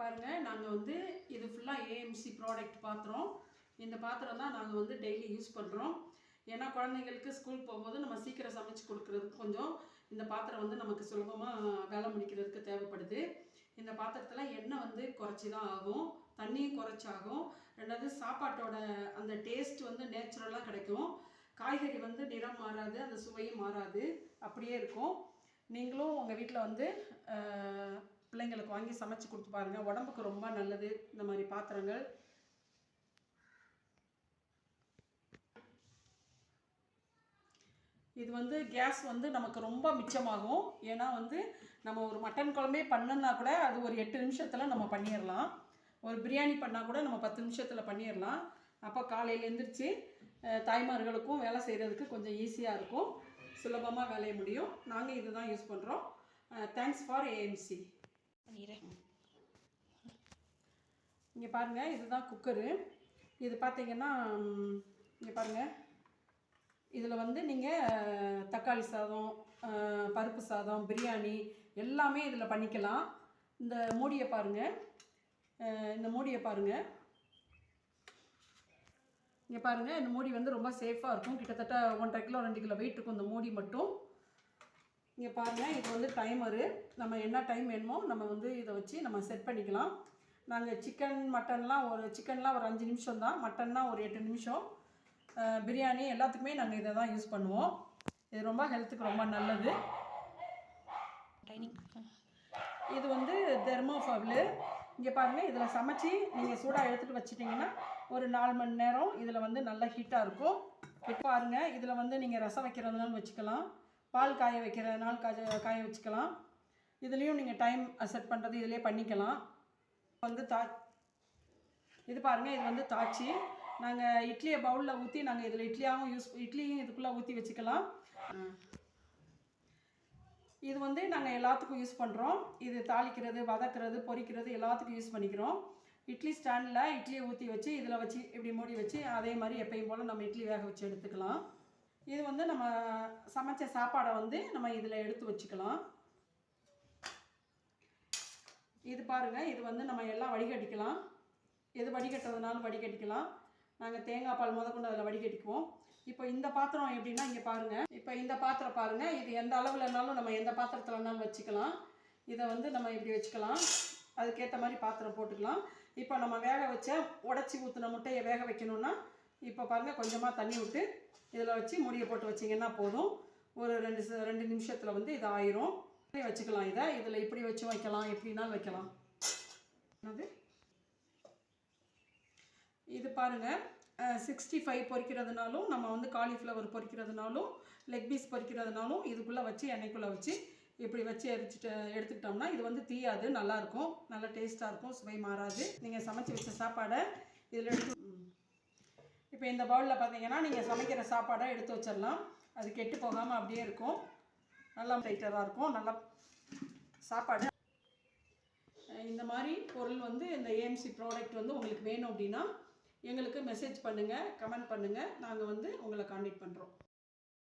பாருங்கள் நாங்கள் வந்து இது ஃபுல்லாக ஏஎம்சி ப்ராடக்ட் பாத்திரம். இந்த பாத்திரம் தான் நாங்கள் வந்து டெய்லி யூஸ் பண்ணுறோம் ஏன்னா குழந்தைங்களுக்கு ஸ்கூல் போகும்போது நம்ம சீக்கிரம் சமைச்சு கொடுக்குறதுக்கு கொஞ்சம் இந்த பாத்திரம் வந்து நமக்கு சுலபமாக வேலை முடிக்கிறதுக்கு தேவைப்படுது. இந்த பாத்திரத்தில் எண்ணெய் வந்து குறைச்சி தான் ஆகும். தண்ணியும் குறைச்சாகும். ரெண்டாவது சாப்பாட்டோட அந்த டேஸ்ட் வந்து நேச்சுரலாக கிடைக்கும். காய்கறி வந்து நிறம் மாறாது அந்த சுவையும் மாறாது. அப்படியே இருக்கும். நீங்களும் உங்கள் வீட்டில் வந்து பிள்ளைங்களுக்கு வாங்கி சமைச்சு கொடுத்து பாருங்கள் உடம்புக்கு ரொம்ப நல்லது. இந்த மாதிரி பாத்திரங்கள். இது வந்து கேஸ் வந்து நமக்கு ரொம்ப மிச்சமாகும். ஏன்னா வந்து நம்ம ஒரு மட்டன் குழம்பே பண்ணோன்னா கூட அது ஒரு எட்டு நிமிஷத்தில் நம்ம பண்ணிடலாம் ஒரு பிரியாணி பண்ணால் கூட நம்ம பத்து நிமிஷத்தில் பண்ணிடலாம் அப்போ காலையில் எழுந்திரிச்சு தாய்மார்களுக்கும் வேலை செய்கிறதுக்கு கொஞ்சம் ஈஸியாக இருக்கும். சுலபமாக வேலைய முடியும். நாங்கள் இது தான் யூஸ் பண்ணுறோம் தேங்க்ஸ் ஃபார் ஏஎம்சி பண்ணிடுறேன் இங்கே பாருங்கள் இதுதான் குக்கரு இது பார்த்தீங்கன்னா இங்கே பாருங்கள் இதில் வந்து நீங்கள் தக்காளி சாதம் பருப்பு சாதம் பிரியாணி எல்லாமே இதில் பண்ணிக்கலாம். இந்த மூடியை பாருங்கள் இந்த மூடியை பாருங்கள் இங்கே பாருங்கள் இந்த மூடி வந்து ரொம்ப சேஃபாக இருக்கும். கிட்டத்தட்ட ஒன்றரை கிலோ ரெண்டு கிலோ வெயிட் இருக்கும் இந்த மூடி மட்டும். இங்கே பாருங்கள் இது வந்து டைமரு நம்ம என்ன டைம் வேணுமோ நம்ம வந்து இதை வச்சு நம்ம செட் பண்ணிக்கலாம். நாங்கள் சிக்கன் மட்டன்லாம் ஒரு சிக்கன்லாம் ஒரு அஞ்சு நிமிஷம் தான் மட்டன்னா ஒரு எட்டு நிமிஷம். பிரியாணி எல்லாத்துக்குமே நாங்கள் இதை தான் யூஸ் பண்ணுவோம். இது ரொம்ப ஹெல்த்துக்கு ரொம்ப நல்லது. இது வந்து தெர்மோஃபபிள் இங்கே பாருங்கள் இதில் சமைச்சி நீங்கள் சூடாக எடுத்துகிட்டு வச்சிட்டிங்கன்னா ஒரு நாலு மணி நேரம் இதில் வந்து நல்ல ஹீட்டாக இருக்கும். இப்போ பாருங்கள் இதில் வந்து நீங்கள் ரசம் வைக்கிறதுனாலும் வச்சுக்கலாம். பால் காய வைக்கிறதுனால காய காய வச்சுக்கலாம். இதுலேயும் நீங்கள் டைம் செட் பண்ணுறது இதிலே பண்ணிக்கலாம். வந்து தா இது பாருங்கள் இது வந்து தாச்சி. நாங்கள் இட்லியை பவுலில் ஊற்றி நாங்கள் இதில் இட்லியாகவும் யூஸ் இட்லியும் இதுக்குள்ளே ஊற்றி வச்சுக்கலாம். இது வந்து நாங்கள் எல்லாத்துக்கும் யூஸ் பண்ணுறோம் இது தாளிக்கிறது வதக்குறது பொரிக்கிறது எல்லாத்துக்கும் யூஸ் பண்ணிக்கிறோம். இட்லி ஸ்டாண்டில் இட்லியை ஊற்றி வச்சு இதில் வச்சு இப்படி மூடி வச்சு அதே மாதிரி எப்பயும் போல் நம்ம இட்லி வேக வச்சு எடுத்துக்கலாம். இது வந்து நம்ம சமைச்ச சாப்பாடை வந்து நம்ம இதில் எடுத்து வச்சுக்கலாம். இது பாருங்கள் இது வந்து நம்ம எல்லாம் வடிகட்டிக்கலாம். எது வடிகட்டுறதுனாலும் வடிகட்டிக்கலாம். நாங்கள் தேங்காய் பால் முதற்கொண்டு அதில் வடிகட்டிக்குவோம். இப்போ இந்த பாத்திரம் எப்படின்னா இங்கே பாருங்கள் இப்போ இந்த பாத்திரம் பாருங்கள் இது எந்த அளவுலனாலும் நம்ம எந்த பாத்திரத்துலனாலும் வச்சுக்கலாம். இதை வந்து நம்ம இப்படி வச்சுக்கலாம். அதுக்கேற்ற மாதிரி பாத்திரம் போட்டுக்கலாம். இப்போ நம்ம வேக வச்ச உடச்சி ஊற்றின முட்டையை வேக வைக்கணும்னா இப்போ பாருங்கள் கொஞ்சமாக தண்ணி விட்டு இதில் வச்சு மூடியை போட்டு வச்சிங்கன்னா போதும். ஒரு ரெண்டு ச- ரெண்டு நிமிஷத்தில் வந்து இது ஆயிரும். இப்படி வச்சுக்கலாம் இதை. இதில் இப்படி வச்சு வைக்கலாம் எப்படினாலும் வைக்கலாம். என்னது? இது பாருங்கள் சிக்ஸ்டி ஃபைவ் பொரிக்கிறதுனாலும் நம்ம வந்து காலிஃப்ளவர் பொரிக்கிறதுனாலும் லெக் பீஸ் பொரிக்கிறதுனாலும் இதுக்குள்ளே வச்சு எண்ணெய்க்குள்ளே வச்சு இப்படி வச்சு எரிச்சிட்டு எடுத்துக்கிட்டோம்னா இது வந்து தீயாது நல்லாயிருக்கும் நல்லா டேஸ்ட்டாக இருக்கும் சுவை மாறாது. நீங்கள் சமைச்சு வச்ச சாப்பாடை இதில் எடுத்து இப்போ இந்த பவுலில் பார்த்தீங்கன்னா நீங்கள் சமைக்கிற சாப்பாடாக எடுத்து வச்சிடலாம். அது கெட்டு போகாமல் அப்படியே இருக்கும். நல்லா டைட்டராக இருக்கும். நல்லா சாப்பாடு. இந்த மாதிரி பொருள் வந்து இந்த ஏஎம்சி ப்ராடக்ட் வந்து உங்களுக்கு வேணும் அப்படின்னா எங்களுக்கு மெசேஜ் பண்ணுங்கள் கமெண்ட் பண்ணுங்கள் நாங்கள் வந்து உங்களை காண்டாக்ட் பண்ணுறோம்